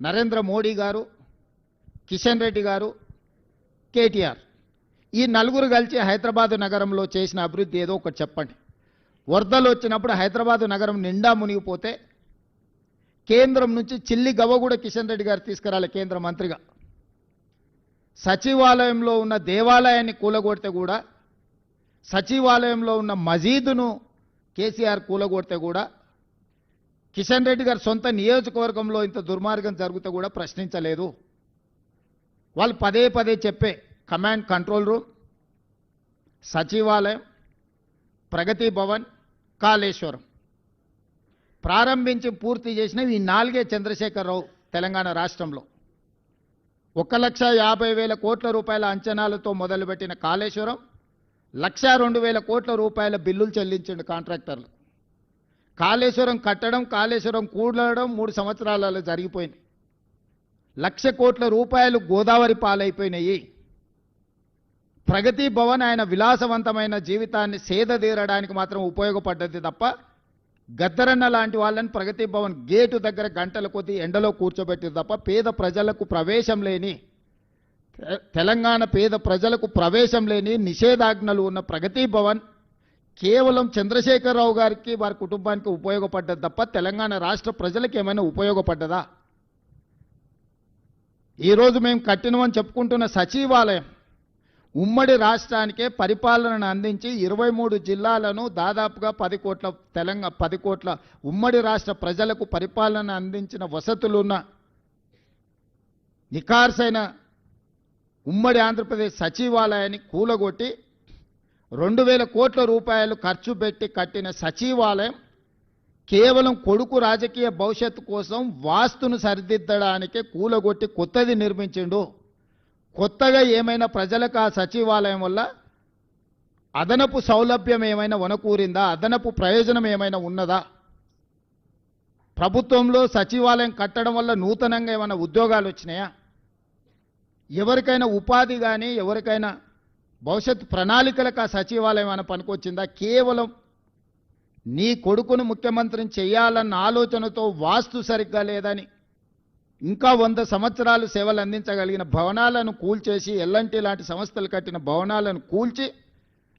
నరేంద్ర మోడీ గారు కిషన్ రెడ్డి గారు కేటీఆర్. ఈ నలుగురు కలిసి హైదరాబాదు నగరంలో చేసిన అభివృద్ధి ఏదో ఒకటి చెప్పండి. వరదలు వచ్చినప్పుడు హైదరాబాదు నగరం నిండా మునిగిపోతే కేంద్రం నుంచి చిల్లి గవ్వ కూడా కిషన్ రెడ్డి గారు తీసుకురాలి కేంద్ర మంత్రిగా. సచివాలయంలో ఉన్న దేవాలయాన్ని కూలగొడితే కూడా సచివాలయంలో ఉన్న మజీదును కేసీఆర్ కూలగొడితే కూడా కిషన్ రెడ్డి గారు సొంత నియోజకవర్గంలో ఇంత దుర్మార్గం జరిగితే కూడా ప్రశ్నించలేదు. వాళ్ళు పదే పదే చెప్పే కమాండ్ కంట్రోల్ రూమ్ సచివాలయం ప్రగతి భవన్ కాళేశ్వరం. ప్రారంభించి పూర్తి చేసిన ఈ నాలుగే చంద్రశేఖరరావు తెలంగాణ రాష్ట్రంలో. ఒక లక్ష యాభై వేల కోట్ల రూపాయల అంచనాలతో మొదలుపెట్టిన కాళేశ్వరం లక్ష రెండు వేల కోట్ల రూపాయల బిల్లులు చెల్లించిండు కాంట్రాక్టర్లు. కాళేశ్వరం కట్టడం కాళేశ్వరం కూడడం మూడు సంవత్సరాలలో జరిగిపోయింది లక్ష కోట్ల రూపాయలు గోదావరి పాలైపోయినాయి. ప్రగతి భవన్ ఆయన విలాసవంతమైన జీవితాన్ని సేదతీరడానికి మాత్రం ఉపయోగపడ్డది తప్ప గద్దరన్న లాంటి వాళ్ళని ప్రగతి భవన్ గేటు దగ్గర గంటల కొద్ది ఎండలో కూర్చోబెట్టింది తప్ప పేద ప్రజలకు ప్రవేశం లేని తె- తెలంగాణ పేద ప్రజలకు ప్రవేశం లేని నిషేధాజ్ఞలు ఉన్న ప్రగతి భవన్ కేవలం చంద్రశేఖరరావు గారికి వారి కుటుంబానికి ఉపయోగపడ్డది తప్ప తెలంగాణ రాష్ట్ర ప్రజలకు ఏమైనా ఉపయోగపడ్డదా? ఈరోజు మేము కట్టినమని చెప్పుకుంటున్న సచివాలయం ఉమ్మడి రాష్ట్రానికే పరిపాలనను అందించి ఇరవై మూడు జిల్లాలను దాదాపుగా పది కోట్ల తెలంగాణ పది కోట్ల ఉమ్మడి రాష్ట్ర ప్రజలకు పరిపాలన అందించిన వసతులున్న నిఖార్సైన ఉమ్మడి ఆంధ్రప్రదేశ్ సచివాలయాన్ని కూలగొట్టి రెండు వేల కోట్ల రూపాయలు ఖర్చు పెట్టి కట్టిన సచివాలయం కేవలం కొడుకు రాజకీయ భవిష్యత్తు కోసం వాస్తును సరిదిద్దడానికి కూలగొట్టి కొత్తది నిర్మించిండు. కొత్తగా ఏమైనా ప్రజలకు ఆ సచివాలయం వల్ల అదనపు సౌలభ్యం ఏమైనా వనకూరిందా? అదనపు ప్రయోజనం ఏమైనా ఉన్నదా? ప్రభుత్వంలో సచివాలయం కట్టడం వల్ల నూతనంగా ఏమైనా ఉద్యోగాలు వచ్చినాయా? ఎవరికైనా ఉపాధి కానీ ఎవరికైనా భవిష్యత్ ప్రణాళికలకు ఆ సచివాలయం అని పనికొచ్చిందా? కేవలం నీ కొడుకును ముఖ్యమంత్రిని చేయాలన్న ఆలోచనతో వాస్తు సరిగ్గా లేదని ఇంకా వంద సంవత్సరాలు సేవలు అందించగలిగిన భవనాలను కూల్చేసి ఎల్లంటి లాంటి సంస్థలు కట్టిన భవనాలను కూల్చి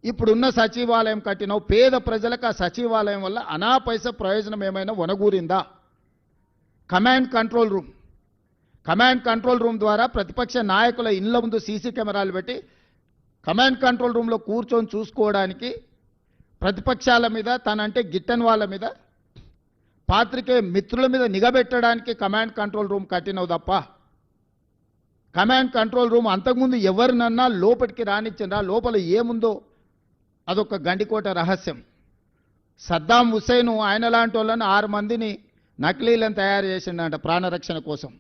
ఇప్పుడున్న సచివాలయం కట్టిన పేద ప్రజలకు ఆ సచివాలయం వల్ల అనా పైస ప్రయోజనం ఏమైనా వనగూరిందా? Command control room. Command control room ద్వారా ప్రతిపక్ష నాయకుల ఇళ్ళ ముందు సీసీ కెమెరాలు పెట్టి కమాండ్ కంట్రోల్ రూమ్లో కూర్చొని చూసుకోవడానికి ప్రతిపక్షాల మీద తనంటే గిట్టని వాళ్ళ మీద పాత్రికే మిత్రుల మీద నిఘబెట్టడానికి కమాండ్ కంట్రోల్ రూమ్ కట్టినవు తప్ప కమాండ్ కంట్రోల్ రూమ్ అంతకుముందు ఎవరినన్నా లోపలికి రానిచ్చిండ్రా లోపల ఏముందో అదొక గండికోట రహస్యం. సద్దాం హుసేను ఆయన లాంటి వాళ్ళని ఆరు మందిని నకిలీలను తయారు చేసిండంట ప్రాణరక్షణ కోసం.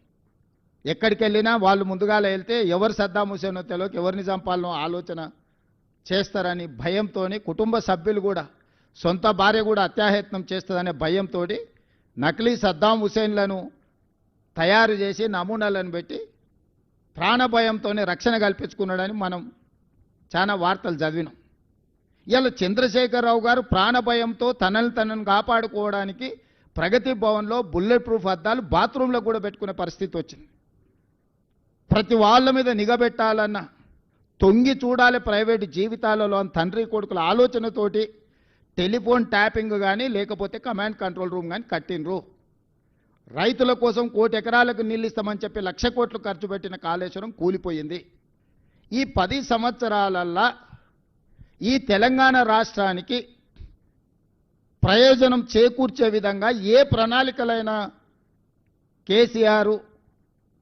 ఎక్కడికి వెళ్ళినా వాళ్ళు ముందుగా వెళ్తే ఎవరు సద్దాం హుసేనో తెలియక ఎవరిని చంపాలనో ఆలోచన చేస్తారని భయంతో కుటుంబ సభ్యులు కూడా సొంత భార్య కూడా అత్యాయత్నం చేస్తుందనే భయంతో నకిలీ సద్దాం హుసేన్లను తయారు చేసి నమూనాలను పెట్టి ప్రాణభయంతోనే రక్షణ కల్పించుకున్నాడని మనం చాలా వార్తలు చదివినాం. ఇలా చంద్రశేఖరరావు గారు ప్రాణభయంతో తనని తనను కాపాడుకోవడానికి ప్రగతి భవన్లో బుల్లెట్ ప్రూఫ్ అద్దాలు బాత్రూంలో కూడా పెట్టుకునే పరిస్థితి వచ్చింది. ప్రతి వాళ్ళ మీద నిఘబెట్టాలన్న తొంగి చూడాలి ప్రైవేటు జీవితాలలో అని తండ్రి కొడుకుల ఆలోచనతోటి టెలిఫోన్ ట్యాపింగ్ కానీ లేకపోతే కమాండ్ కంట్రోల్ రూమ్ కానీ కట్టినరు రైతుల కోసం కోటి ఎకరాలకు నీళ్ళు ఇస్తామని చెప్పి లక్ష కోట్లు ఖర్చు పెట్టిన కాళేశ్వరం కూలిపోయింది. ఈ పది సంవత్సరాలల్లా ఈ తెలంగాణ రాష్ట్రానికి ప్రయోజనం చేకూర్చే విధంగా ఏ ప్రణాళికలైన కేసీఆర్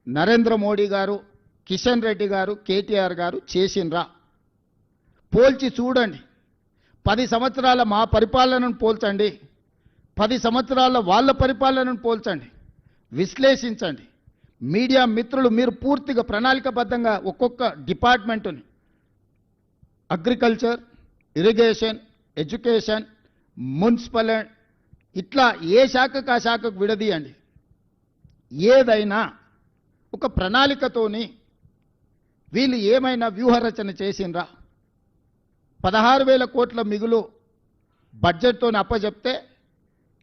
నరేంద్ర మోడీ గారు కిషన్ రెడ్డి గారు కేటీఆర్ గారు చేసిండ్రా. పోల్చి చూడండి. పది సంవత్సరాల మా పరిపాలనను పోల్చండి. పది సంవత్సరాల వాళ్ళ పరిపాలనను పోల్చండి. విశ్లేషించండి. మీడియా మిత్రులు మీరు పూర్తిగా ప్రణాళికబద్ధంగా ఒక్కొక్క డిపార్ట్మెంటుని అగ్రికల్చర్ ఇరిగేషన్ ఎడ్యుకేషన్ మున్సిపల్ ఇట్లా ఏ శాఖకు ఆ శాఖకు విడదీయండి. ఏదైనా ఒక ప్రణాళికతోని వీళ్ళు ఏమైనా వ్యూహరచన చేసిండ్రా? పదహారు వేల కోట్ల మిగులు బడ్జెట్తో అప్పచెప్తే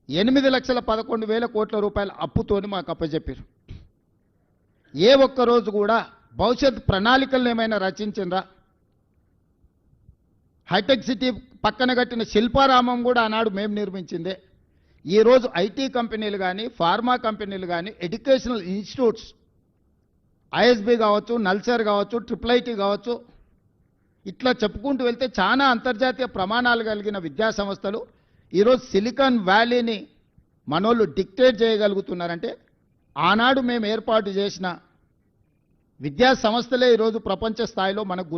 ఎనిమిది లక్షల పదకొండు వేల కోట్ల రూపాయల అప్పుతోని మాకు అప్పచెప్పారు ఏ ఒక్క రోజు కూడా భవిష్యత్ ప్రణాళికలను ఏమైనా రచించిండ్రా? హైటెక్ సిటీ పక్కన కట్టిన శిల్పారామం కూడా ఆనాడు మేము నిర్మించిందే. ఈరోజు ఐటీ కంపెనీలు కానీ ఫార్మా కంపెనీలు కానీ ఎడ్యుకేషనల్ ఇన్స్టిట్యూట్స్ ఐఎస్బి కావచ్చు నల్సర్ కావచ్చు ట్రిపుల్ ఐటీ కావచ్చు ఇట్లా చెప్పుకుంటూ వెళ్తే చాలా అంతర్జాతీయ ప్రమాణాలు కలిగిన విద్యా సంస్థలు ఈరోజు సిలికాన్ వ్యాలీని మనోళ్ళు డిక్టేట్ చేయగలుగుతున్నారంటే ఆనాడు మేము ఏర్పాటు చేసిన విద్యా సంస్థలే ఈరోజు ప్రపంచ స్థాయిలో మనకు